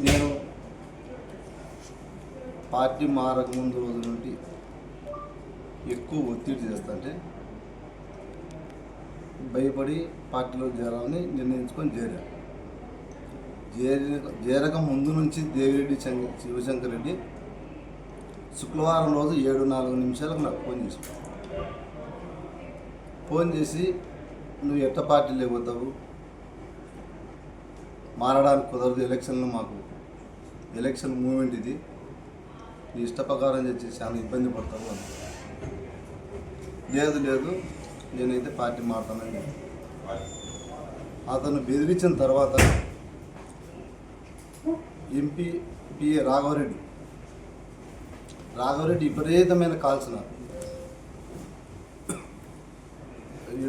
నేను పార్టీ మారక ముందు రోజు నుండి ఎక్కువ ఒత్తిడి చేస్తుంటే భయపడి పార్టీలో చేరాలని నిర్ణయించుకొని చేరా. చేరి చేరక ముందు నుంచి దేవిరెడ్డి శంక- శివశంకర్ రెడ్డి శుక్రవారం రోజు ఏడు నాలుగు నిమిషాలకు నాకు ఫోన్ చేసి ఫోన్ చేసి నువ్వు ఎట్ట పార్టీలో పోతావు? మారడానికి కుదరదు ఎలక్షన్లు మాకు. ఎలక్షన్ మూమెంట్ ఇది. నీ ఇష్టప్రకారం చేసి చాలా ఇబ్బంది పడతావు అని లేదు లేదు నేనైతే పార్టీ మారుతానని అతను బెదిరించిన తర్వాత ఎంపీ పిఏ రాఘవరెడ్డి రాఘవరెడ్డి విపరీతమైన కాల్స్ నాకు.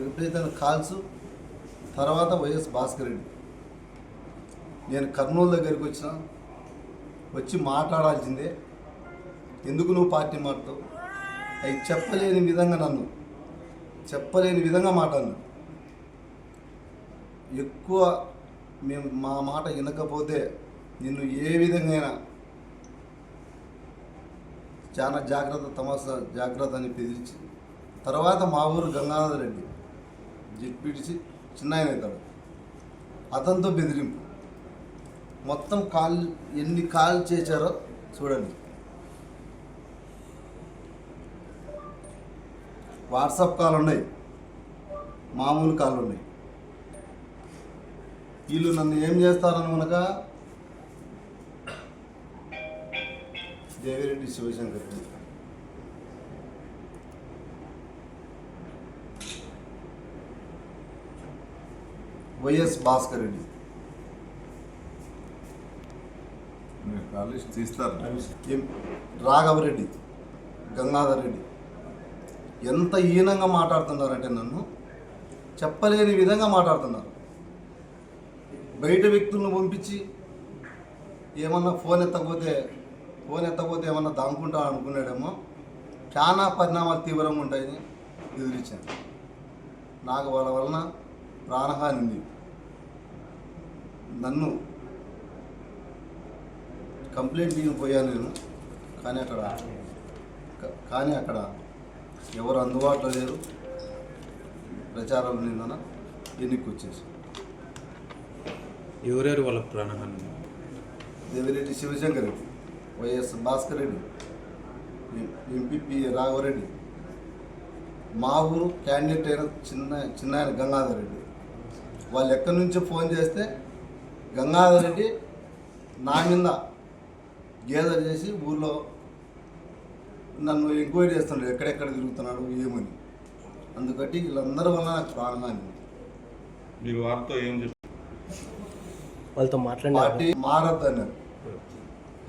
విపరీతమైన కాల్స్ తర్వాత వైఎస్ భాస్కర్ రెడ్డి. నేను కర్నూలు దగ్గరికి వచ్చిన వచ్చి మాట్లాడాల్సిందే. ఎందుకు నువ్వు పార్టీ మారుతావు? అవి చెప్పలేని విధంగా నన్ను చెప్పలేని విధంగా మాట్లాడు ఎక్కువ మేము మా మాట వినకపోతే నిన్ను ఏ విధంగా చాలా జాగ్రత్త తమాసా జాగ్రత్త అని బెదిరించి తర్వాత మా ఊరు గంగాధర్ రెడ్డి జిట్పిడిచి చిన్న ఆయన అవుతాడు. అతనితో బెదిరింపు. మొత్తం కాల్ ఎన్ని కాల్ చేశారో చూడండి. వాట్సాప్ కాల్ ఉన్నాయి. మామూలు కాల్ ఉన్నాయి. వీళ్ళు నన్ను ఏం చేస్తారని మనక దేవిరెడ్డి శివశంకర్ వైఎస్ భాస్కర్ రెడ్డి. లిస్ట్ తీస్తారు. ఎం- రాఘవరెడ్డి గంగాధర్ రెడ్డి. ఎంత హీనంగా మాట్లాడుతున్నారంటే నన్ను చెప్పలేని విధంగా మాట్లాడుతున్నారు. బయట వ్యక్తులను పంపించి ఏమన్నా ఫోన్ ఎత్తకపోతే ఫోన్ ఎత్తకపోతే ఏమన్నా దాముకుంటా అనుకున్నాడేమో చాలా పరిణామాలు తీవ్రంగా ఉంటాయని ఎదురిచ్చాను నాకు వాళ్ళ వలన ప్రాణహాని ఉంది. నన్ను కంప్లైంట్ ఇవ్వని పోయాను నేను. కానీ అక్కడ కానీ అక్కడ ఎవరు అందుబాటులో లేరు. ప్రచారం నిందన ఎన్నిక వచ్చేసి ఎవరెవరు వాళ్ళ ప్రాణహాని దేవిరెడ్డి శివశంకర్ రెడ్డి వైఎస్ భాస్కర్ రెడ్డి ఎంపీపీ రాఘవరెడ్డి మా ఊరు క్యాండిడేట్ అయిన చిన్న చిన్న ఆయన గంగాధర్ రెడ్డి. వాళ్ళు ఎక్కడి నుంచో ఫోన్ చేస్తే గంగాధర్ రెడ్డి నా మీద గేదర్ చేసి ఊర్లో నన్ను ఎంక్వైరీ చేస్తున్నాడు ఎక్కడెక్కడ తిరుగుతున్నాడు ఏమని. అందుకట్టి వీళ్ళందరి వల్ల నాకు ప్రాణహాని మీరు వారితో ఏం వాళ్ళతో మాట్లాడినా పార్టీ మారద్దు అన్నారు.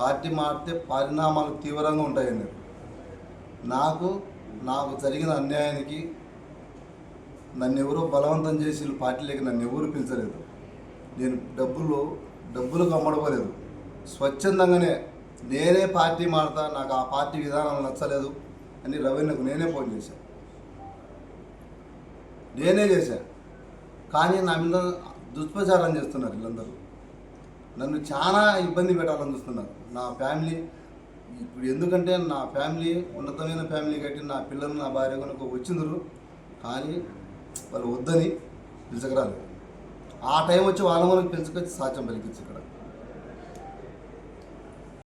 పార్టీ మారితే పరిణామాలు తీవ్రంగా ఉంటాయన్నారు నాకు నాకు జరిగిన అన్యాయానికి నన్ను ఎవరో బలవంతం చేసి వీళ్ళు పార్టీలోకి నన్ను ఎవరు పిలిచలేదు. నేను డబ్బులు డబ్బులకు అమ్మడపోలేదు స్వచ్ఛందంగానే నేనే పార్టీ మారతా నాకు ఆ పార్టీ విధానం నచ్చలేదు అని రవీణకు నేనే ఫోన్ చేశాను నేనే చేశాను కానీ నా మీద దుష్ప్రచారం చేస్తున్నారు వీళ్ళందరూ. నన్ను చాలా ఇబ్బంది పెట్టాలని చూస్తున్నారు. నా ఫ్యామిలీ ఇప్పుడు ఎందుకంటే నా ఫ్యామిలీ ఉన్నతమైన ఫ్యామిలీ కట్టి నా పిల్లలు నా భార్య కనుక వచ్చిందరు కానీ వాళ్ళు వద్దని పిలుచుకురాలేదు ఆ టైం వచ్చి వాళ్ళ మనకు పిలుచుకొచ్చి సాధ్యం పలికించు ఇక్కడ.